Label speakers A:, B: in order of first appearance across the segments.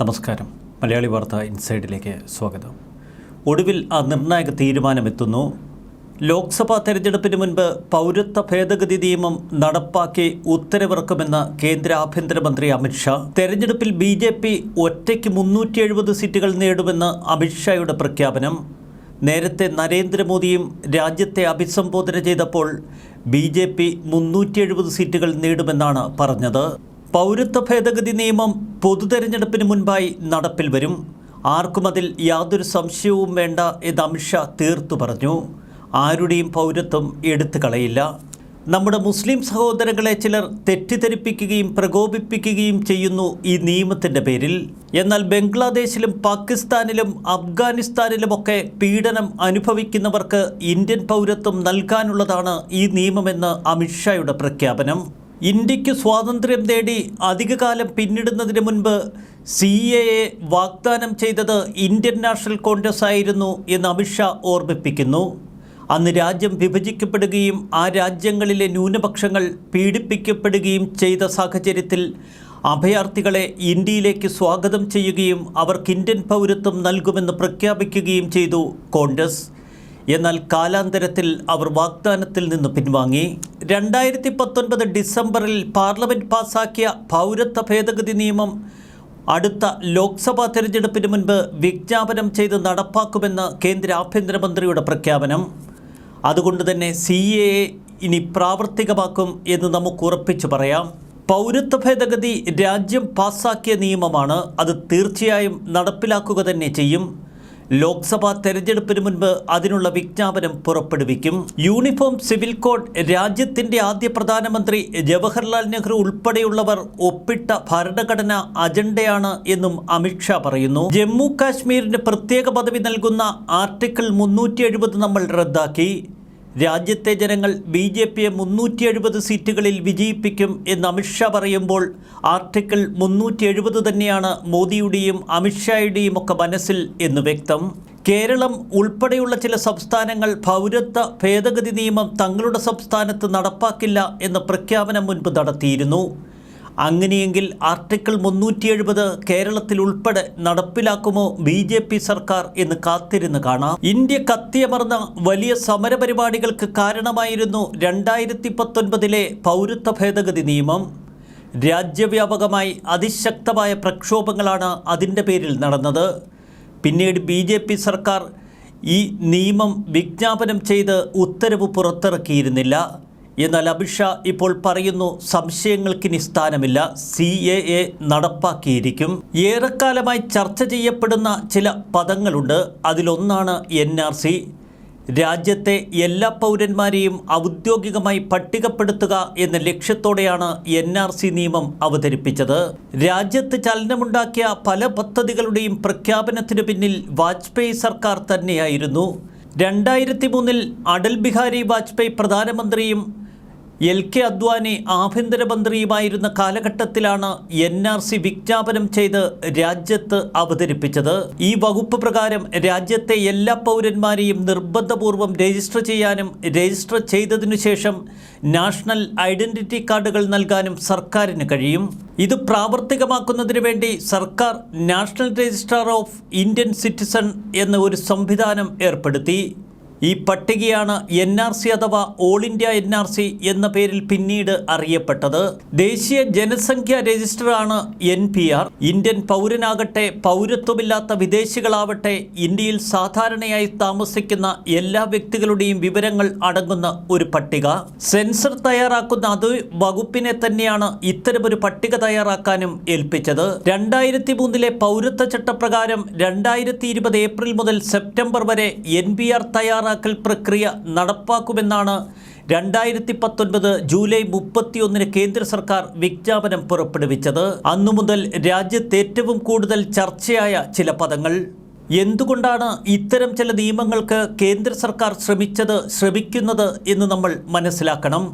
A: നമസ്കാരം. മലയാളി വാർത്ത ഇൻസൈഡിലേക്ക് സ്വാഗതം. ഒടുവിൽ ആ നിർണായക തീരുമാനമെത്തുന്നു. ലോക്സഭാ തെരഞ്ഞെടുപ്പിന് മുൻപ് പൗരത്വ ഭേദഗതി നിയമം നടപ്പാക്കി ഉത്തരവിറക്കുമെന്ന് കേന്ദ്ര ആഭ്യന്തരമന്ത്രി അമിത്ഷാ തെരഞ്ഞെടുപ്പിൽ ബി ജെ പി ഒറ്റയ്ക്ക് മുന്നൂറ്റി എഴുപത് സീറ്റുകൾ നേടുമെന്ന് അമിത്ഷായുടെ പ്രഖ്യാപനം. നേരത്തെ നരേന്ദ്രമോദിയും രാജ്യത്തെ അഭിസംബോധന ചെയ്തപ്പോൾ ബി ജെ പി മുന്നൂറ്റി എഴുപത് സീറ്റുകൾ നേടുമെന്നാണ് പറഞ്ഞത്. പൗരത്വ ഭേദഗതി നിയമം പൊതുതെരഞ്ഞെടുപ്പിന് മുൻപായി നടപ്പിൽ വരും. ആർക്കും അതിൽ യാതൊരു സംശയവും വേണ്ട എന്ന് അമിത്ഷാ തീർത്തു പറഞ്ഞു. ആരുടെയും പൗരത്വം എടുത്തു കളയില്ല. നമ്മുടെ മുസ്ലിം സഹോദരങ്ങളെ ചിലർ തെറ്റിദ്ധരിപ്പിക്കുകയും പ്രകോപിപ്പിക്കുകയും ചെയ്യുന്നു ഈ നിയമത്തിന്റെ പേരിൽ. എന്നാൽ ബംഗ്ലാദേശിലും പാകിസ്ഥാനിലും അഫ്ഗാനിസ്ഥാനിലുമൊക്കെ പീഡനം അനുഭവിക്കുന്നവർക്ക് ഇന്ത്യൻ പൗരത്വം നൽകാനുള്ളതാണ് ഈ നിയമമെന്ന് അമിത്ഷായുടെ പ്രഖ്യാപനം. ഇന്ത്യയ്ക്ക് സ്വാതന്ത്ര്യം നേടി അധികകാലം പിന്നിടുന്നതിന് മുൻപ് സി എ വാഗ്ദാനം ചെയ്തത് ഇന്ത്യൻ നാഷണൽ കോൺഗ്രസ് ആയിരുന്നു എന്ന് അമിത്ഷാ ഓർമ്മിപ്പിക്കുന്നു. അന്ന് രാജ്യം വിഭജിക്കപ്പെടുകയും ആ രാജ്യങ്ങളിലെ ന്യൂനപക്ഷങ്ങൾ പീഡിപ്പിക്കപ്പെടുകയും ചെയ്ത സാഹചര്യത്തിൽ അഭയാർത്ഥികളെ ഇന്ത്യയിലേക്ക് സ്വാഗതം ചെയ്യുകയും അവർക്ക് ഇന്ത്യൻ പൗരത്വം നൽകുമെന്ന് പ്രഖ്യാപിക്കുകയും ചെയ്തു കോൺഗ്രസ്. എന്നാൽ കാലാന്തരത്തിൽ അവർ വാഗ്ദാനത്തിൽ നിന്ന് പിൻവാങ്ങി. രണ്ടായിരത്തി പത്തൊൻപത് ഡിസംബറിൽ പാർലമെന്റ് പാസാക്കിയ പൗരത്വ ഭേദഗതി നിയമം അടുത്ത ലോക്സഭാ തെരഞ്ഞെടുപ്പിന് മുൻപ് വിജ്ഞാപനം ചെയ്ത് നടപ്പാക്കുമെന്ന് കേന്ദ്ര ആഭ്യന്തരമന്ത്രിയുടെ പ്രഖ്യാപനം. അതുകൊണ്ട് തന്നെ സി എ ഇനി പ്രാവർത്തികമാക്കും എന്ന് നമുക്ക് ഉറപ്പിച്ചു പറയാം. പൗരത്വ ഭേദഗതി രാജ്യം പാസാക്കിയ നിയമമാണ് അത് തീർച്ചയായും നടപ്പിലാക്കുക തന്നെ ചെയ്യും. ലോക്സഭാ തെരഞ്ഞെടുപ്പിന് മുൻപ് അതിനുള്ള വിജ്ഞാപനം പുറപ്പെടുവിക്കും. യൂണിഫോം സിവിൽ കോഡ് രാജ്യത്തിന്റെ ആദ്യ പ്രധാനമന്ത്രി ജവഹർലാൽ നെഹ്റു ഉൾപ്പെടെയുള്ളവർ ഒപ്പിട്ട ഭരണഘടന അജണ്ടയാണ് എന്നും അമിത്ഷാ പറയുന്നു. ജമ്മു കാശ്മീരിന് പ്രത്യേക പദവി നൽകുന്ന ആർട്ടിക്കിൾ മുന്നൂറ്റി നമ്മൾ റദ്ദാക്കി. രാജ്യത്തെ ജനങ്ങൾ ബി ജെ പിയെ മുന്നൂറ്റി എഴുപത് സീറ്റുകളിൽ വിജയിപ്പിക്കും എന്ന് അമിത്ഷാ പറയുമ്പോൾ ആർട്ടിക്കിൾ മുന്നൂറ്റി എഴുപത് തന്നെയാണ് മോദിയുടെയും അമിത്ഷായുടെയും ഒക്കെ മനസ്സിൽ എന്ന് വ്യക്തം. കേരളം ഉൾപ്പെടെയുള്ള ചില സംസ്ഥാനങ്ങൾ പൗരത്വ ഭേദഗതി നിയമം തങ്ങളുടെ സംസ്ഥാനത്ത് നടപ്പാക്കില്ല എന്ന പ്രഖ്യാപനം മുൻപ് നടത്തിയിരുന്നു. അങ്ങനെയെങ്കിൽ ആർട്ടിക്കിൾ മുന്നൂറ്റി എഴുപത് കേരളത്തിൽ ഉൾപ്പെടെ നടപ്പിലാക്കുമോ ബി ജെ പി സർക്കാർ എന്ന് കാത്തിരുന്ന് കാണാം. ഇന്ത്യ കത്തിയമർന്ന വലിയ സമരപരിപാടികൾക്ക് കാരണമായിരുന്നു രണ്ടായിരത്തി പത്തൊൻപതിലെ പൗരത്വ ഭേദഗതി നിയമം. രാജ്യവ്യാപകമായി അതിശക്തമായ പ്രക്ഷോഭങ്ങളാണ് അതിന്റെ പേരിൽ നടന്നത്. പിന്നീട് ബി ജെ പി സർക്കാർ ഈ നിയമം വിജ്ഞാപനം ചെയ്ത് ഉത്തരവ് പുറത്തിറക്കിയിരുന്നില്ല. എന്നാൽ അമിത്ഷാ ഇപ്പോൾ പറയുന്നു സംശയങ്ങൾക്കിനി സ്ഥാനമില്ല. സി എ എ നടപ്പാക്കിയിരിക്കും. ഏറെക്കാലമായി ചർച്ച ചെയ്യപ്പെടുന്ന ചില പദങ്ങളുണ്ട്. അതിലൊന്നാണ് എൻ ആർ സി. രാജ്യത്തെ എല്ലാ പൗരന്മാരെയും ഔദ്യോഗികമായി പട്ടികപ്പെടുത്തുക എന്ന ലക്ഷ്യത്തോടെയാണ് എൻ ആർ സി നിയമം അവതരിപ്പിച്ചത്. രാജ്യത്ത് ചലനമുണ്ടാക്കിയ പല പദ്ധതികളുടെയും പ്രഖ്യാപനത്തിനു പിന്നിൽ വാജ്പേയി സർക്കാർ തന്നെയായിരുന്നു. രണ്ടായിരത്തി മൂന്നിൽ അടൽ ബിഹാരി വാജ്പേയി പ്രധാനമന്ത്രിയും എൽ കെ അദ്വാനി ആഭ്യന്തരമന്ത്രിയുമായിരുന്ന കാലഘട്ടത്തിലാണ് എൻ ആർ സി വിജ്ഞാപനം ചെയ്ത് രാജ്യത്ത് അവതരിപ്പിച്ചത്. ഈ വകുപ്പ് പ്രകാരം രാജ്യത്തെ എല്ലാ പൗരന്മാരെയും നിർബന്ധപൂർവം രജിസ്റ്റർ ചെയ്യാനും രജിസ്റ്റർ ചെയ്തതിനു ശേഷം നാഷണൽ ഐഡന്റിറ്റി കാർഡുകൾ നൽകാനും സർക്കാരിന് കഴിയും. ഇത് പ്രാവർത്തികമാക്കുന്നതിന് വേണ്ടി സർക്കാർ national registrar of Indian citizen എന്ന ഒരു സംവിധാനം ഏർപ്പെടുത്തി. ഈ പട്ടികയാണ് എൻ ആർ സി അഥവാ all India N R C എന്ന പേരിൽ പിന്നീട് അറിയപ്പെട്ടത്. ദേശീയ ജനസംഖ്യാ രജിസ്റ്ററാണ് എൻ പി ആർ ഇന്ത്യൻ പൗരനാകട്ടെ പൗരത്വമില്ലാത്ത വിദേശികളാവട്ടെ ഇന്ത്യയിൽ സാധാരണയായി താമസിക്കുന്ന എല്ലാ വ്യക്തികളുടെയും വിവരങ്ങൾ അടങ്ങുന്ന ഒരു പട്ടിക. സെൻസർ തയ്യാറാക്കുന്ന അത് വകുപ്പിനെ തന്നെയാണ് ഇത്തരമൊരു പട്ടിക തയ്യാറാക്കാനും ഏൽപ്പിച്ചത്. രണ്ടായിരത്തി മൂന്നിലെ പൗരത്വ ചട്ടപ്രകാരം രണ്ടായിരത്തി ഇരുപത് ഏപ്രിൽ മുതൽ സെപ്റ്റംബർ വരെ എൻ പി ആർ തയ്യാറാക്കൽ പ്രക്രിയ നടപ്പാക്കുമെന്നാണ് രണ്ടായിരത്തി പത്തൊൻപത് ജൂലൈ മുപ്പത്തിയൊന്നിന് കേന്ദ്ര സർക്കാർ വിജ്ഞാപനം പുറപ്പെടുവിച്ചത്. അന്നു മുതൽ രാജ്യത്ത് ഏറ്റവും കൂടുതൽ ചർച്ചയായ ചില പദങ്ങൾ. എന്തുകൊണ്ടാണ് ഇത്തരം ചില നിയമങ്ങൾക്ക് കേന്ദ്ര സർക്കാർ ശ്രമിച്ചത് ശ്രമിക്കുന്നത് എന്ന് നമ്മൾ മനസ്സിലാക്കണം.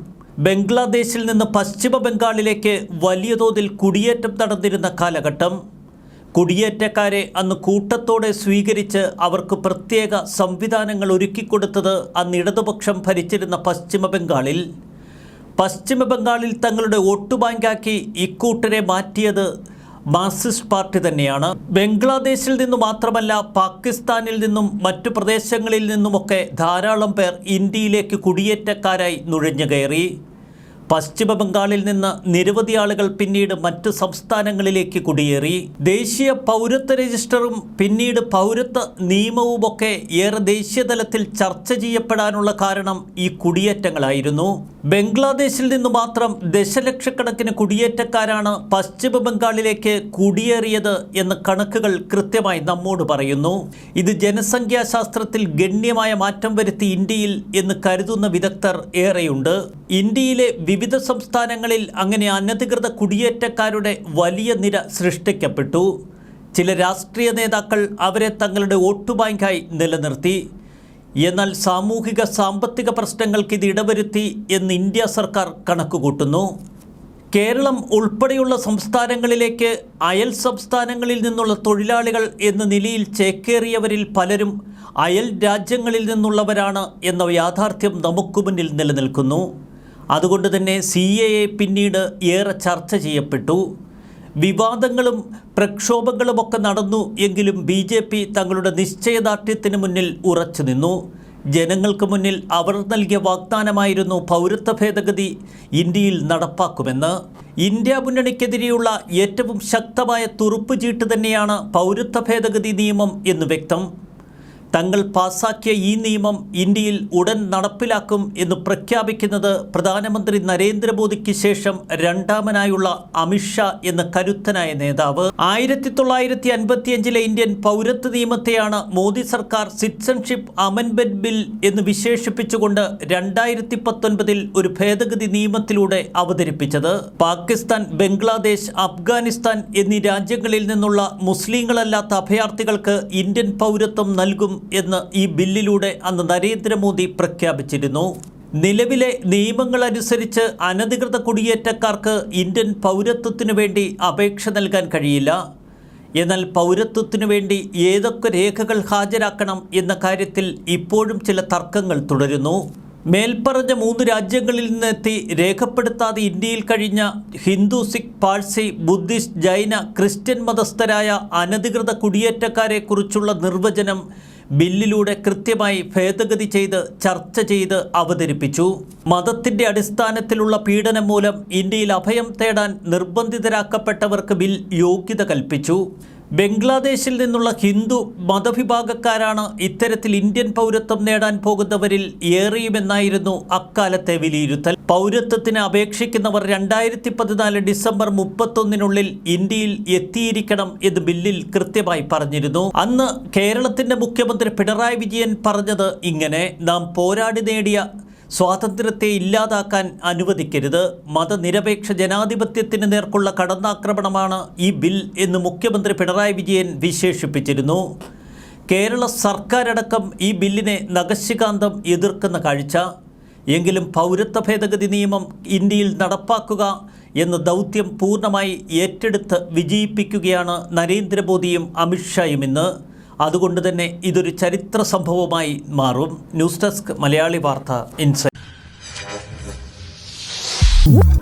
A: ബംഗ്ലാദേശിൽ നിന്ന് പശ്ചിമ ബംഗാളിലേക്ക് വലിയ തോതിൽ കുടിയേറ്റം നടന്നിരുന്ന കാലഘട്ടം കുടിയേറ്റക്കാരെ അന്ന് കൂട്ടത്തോടെ സ്വീകരിച്ച് അവർക്ക് പ്രത്യേക സംവിധാനങ്ങൾ ഒരുക്കിക്കൊടുത്തത് അന്ന് ഇടതുപക്ഷം ഭരിച്ചിരുന്ന പശ്ചിമ ബംഗാളിൽ. പശ്ചിമ ബംഗാളിൽ തങ്ങളുടെ വോട്ട് ബാങ്കാക്കി ഇക്കൂട്ടരെ മാറ്റിയത് മാർക്സിസ്റ്റ് പാർട്ടി തന്നെയാണ്. ബംഗ്ലാദേശിൽ നിന്നു മാത്രമല്ല പാകിസ്ഥാനിൽ നിന്നും മറ്റു പ്രദേശങ്ങളിൽ നിന്നുമൊക്കെ ധാരാളം പേർ ഇന്ത്യയിലേക്ക് കുടിയേറ്റക്കാരായി നുഴഞ്ഞു കയറി. പശ്ചിമ ബംഗാളിൽ നിന്ന് നിരവധി ആളുകൾ പിന്നീട് മറ്റ് സംസ്ഥാനങ്ങളിലേക്ക് കുടിയേറി. ദേശീയ പൗരത്വ രജിസ്റ്ററും പിന്നീട് പൗരത്വ നിയമവുമൊക്കെ ഏറെ ദേശീയ തലത്തിൽ ചർച്ച ചെയ്യപ്പെടാനുള്ള കാരണം ഈ കുടിയേറ്റങ്ങളായിരുന്നു. ബംഗ്ലാദേശിൽ നിന്ന് മാത്രം ദശലക്ഷക്കണക്കിന് കുടിയേറ്റക്കാരാണ് പശ്ചിമ ബംഗാളിലേക്ക് കുടിയേറിയത് എന്ന കണക്കുകൾ കൃത്യമായി നമ്മോട് പറയുന്നു. ഇത് ജനസംഖ്യാശാസ്ത്രത്തിൽ ഗണ്യമായ മാറ്റം വരുത്തി ഇന്ത്യയിൽ എന്ന് കരുതുന്ന വിദഗ്ധർ ഏറെയുണ്ട്. ഇന്ത്യയിലെ വിവിധ സംസ്ഥാനങ്ങളിൽ അങ്ങനെ അനധികൃത കുടിയേറ്റക്കാരുടെ വലിയ നിര സൃഷ്ടിക്കപ്പെട്ടു. ചില രാഷ്ട്രീയ നേതാക്കൾ അവരെ തങ്ങളുടെ വോട്ട് ബാങ്കായി നിലനിർത്തി. എന്നാൽ സാമൂഹിക സാമ്പത്തിക പ്രശ്നങ്ങൾക്ക് ഇത് ഇടവരുത്തി എന്ന് ഇന്ത്യ സർക്കാർ കണക്കുകൂട്ടുന്നു. കേരളം ഉൾപ്പെടെയുള്ള സംസ്ഥാനങ്ങളിലേക്ക് അയൽ സംസ്ഥാനങ്ങളിൽ നിന്നുള്ള തൊഴിലാളികൾ എന്ന നിലയിൽ ചേക്കേറിയവരിൽ പലരും അയൽ രാജ്യങ്ങളിൽ നിന്നുള്ളവരാണ് എന്ന യാഥാർത്ഥ്യം നമുക്ക് മുന്നിൽ നിലനിൽക്കുന്നു. അതുകൊണ്ട് തന്നെ സി എ എ പിന്നീട് ഏറെ ചർച്ച ചെയ്യപ്പെട്ടു. വിവാദങ്ങളും പ്രക്ഷോഭങ്ങളുമൊക്കെ നടന്നു എങ്കിലും ബി ജെ പി തങ്ങളുടെ നിശ്ചയദാർഢ്യത്തിന് മുന്നിൽ ഉറച്ചു നിന്നു. ജനങ്ങൾക്ക് മുന്നിൽ അവർ നൽകിയ വാഗ്ദാനമായിരുന്നു പൗരത്വ ഭേദഗതി ഇന്ത്യയിൽ നടപ്പാക്കുമെന്ന്. ഇന്ത്യ മുന്നണിക്കെതിരെയുള്ള ഏറ്റവും ശക്തമായ തുറുപ്പ് ചീട്ട് തന്നെയാണ് പൗരത്വ ഭേദഗതി നിയമം എന്ന് വ്യക്തം. തങ്ങൾ പാസാക്കിയ ഈ നിയമം ഇന്ത്യയിൽ ഉടൻ നടപ്പിലാക്കും എന്ന് പ്രഖ്യാപിക്കുന്നത് പ്രധാനമന്ത്രി നരേന്ദ്രമോദിക്ക് ശേഷം രണ്ടാമനായുള്ള അമിത്ഷാ എന്ന കരുത്തനായ നേതാവ്. ആയിരത്തി തൊള്ളായിരത്തി അൻപത്തിയഞ്ചിലെ ഇന്ത്യൻ പൗരത്വ നിയമത്തെയാണ് മോദി സർക്കാർ സിറ്റിസൺഷിപ്പ് അമെൻമെന്റ് ബിൽ എന്ന് വിശേഷിപ്പിച്ചുകൊണ്ട് രണ്ടായിരത്തി പത്തൊൻപതിൽ ഒരു ഭേദഗതി നിയമത്തിലൂടെ അവതരിപ്പിച്ചത്. പാകിസ്ഥാൻ ബംഗ്ലാദേശ് അഫ്ഗാനിസ്ഥാൻ എന്നീ രാജ്യങ്ങളിൽ നിന്നുള്ള മുസ്ലിങ്ങളല്ലാത്ത അഭയാർത്ഥികൾക്ക് ഇന്ത്യൻ പൗരത്വം നൽകും എന്ന് ഈ ബില്ലിലൂടെ അന്ന് നരേന്ദ്രമോദി പ്രഖ്യാപിച്ചിരുന്നു. നിലവിലെ നിയമങ്ങളനുസരിച്ച് അനധികൃത കുടിയേറ്റക്കാർക്ക് ഇന്ത്യൻ പൗരത്വത്തിനു വേണ്ടി അപേക്ഷ നൽകാൻ കഴിയില്ല. എന്നാൽ പൗരത്വത്തിനു വേണ്ടി ഏതൊക്കെ രേഖകൾ ഹാജരാക്കണം എന്ന കാര്യത്തിൽ ഇപ്പോഴും ചില തർക്കങ്ങൾ തുടരുന്നു. മേൽപ്പറഞ്ഞ മൂന്ന് രാജ്യങ്ങളിൽ നിന്നെത്തി രേഖപ്പെടുത്താതെ ഇന്ത്യയിൽ കഴിഞ്ഞ ഹിന്ദു സിഖ് പാഴ്സി ബുദ്ധിസ്റ്റ് ജൈന ക്രിസ്ത്യൻ മതസ്ഥരായ അനധികൃത കുടിയേറ്റക്കാരെക്കുറിച്ചുള്ള നിർവചനം ബില്ലിലൂടെ കൃത്യമായി ഭേദഗതി ചെയ്ത് ചർച്ച ചെയ്ത് അവതരിപ്പിച്ചു. മതത്തിന്റെ അടിസ്ഥാനത്തിലുള്ള പീഡനം മൂലം ഇന്ത്യയിൽ അഭയം തേടാൻ നിർബന്ധിതരാക്കപ്പെട്ടവർക്ക് ബിൽ യോഗ്യത കൽപ്പിച്ചു. ബംഗ്ലാദേശിൽ നിന്നുള്ള ഹിന്ദു മതവിഭാഗക്കാരാണ് ഇത്തരത്തിൽ ഇന്ത്യൻ പൗരത്വം നേടാൻ പോകുന്നവരിൽ ഏറെയുമെന്നായിരുന്നു അക്കാലത്തെ വിലയിരുത്തൽ. പൗരത്വത്തിന് അപേക്ഷിക്കുന്നവർ രണ്ടായിരത്തി പതിനാല് ഡിസംബർ മുപ്പത്തൊന്നിനുള്ളിൽ ഇന്ത്യയിൽ എത്തിയിരിക്കണം എന്ന് ബില്ലിൽ കൃത്യമായി പറഞ്ഞിരുന്നു. അന്ന് കേരളത്തിന്റെ മുഖ്യമന്ത്രി പിണറായി വിജയൻ പറഞ്ഞത് ഇങ്ങനെ നാം പോരാടി നേടിയ സ്വാതന്ത്ര്യത്തെ ഇല്ലാതാക്കാൻ അനുവദിക്കരുത്. മതനിരപേക്ഷ ജനാധിപത്യത്തിന് നേർക്കുള്ള കടന്നാക്രമണമാണ് ഈ ബിൽ എന്ന് മുഖ്യമന്ത്രി പിണറായി വിജയൻ വിശേഷിപ്പിച്ചിരുന്നു. കേരള സർക്കാരടക്കം ഈ ബില്ലിനെ നഖശികാന്തം എതിർക്കുന്ന കാഴ്ച. എങ്കിലും പൗരത്വ ഭേദഗതി നിയമം ഇന്ത്യയിൽ നടപ്പാക്കുക എന്ന ദൗത്യം പൂർണമായി ഏറ്റെടുത്ത് വിജയിപ്പിക്കുകയാണ് നരേന്ദ്രമോദിയും അമിത്ഷായും ഇന്ന്. അതുകൊണ്ട് തന്നെ ഇതൊരു ചരിത്ര സംഭവമായി മാറും. ന്യൂസ് ഡെസ്ക് മലയാളി വാർത്ത ഇൻസൈറ്റ് Woo!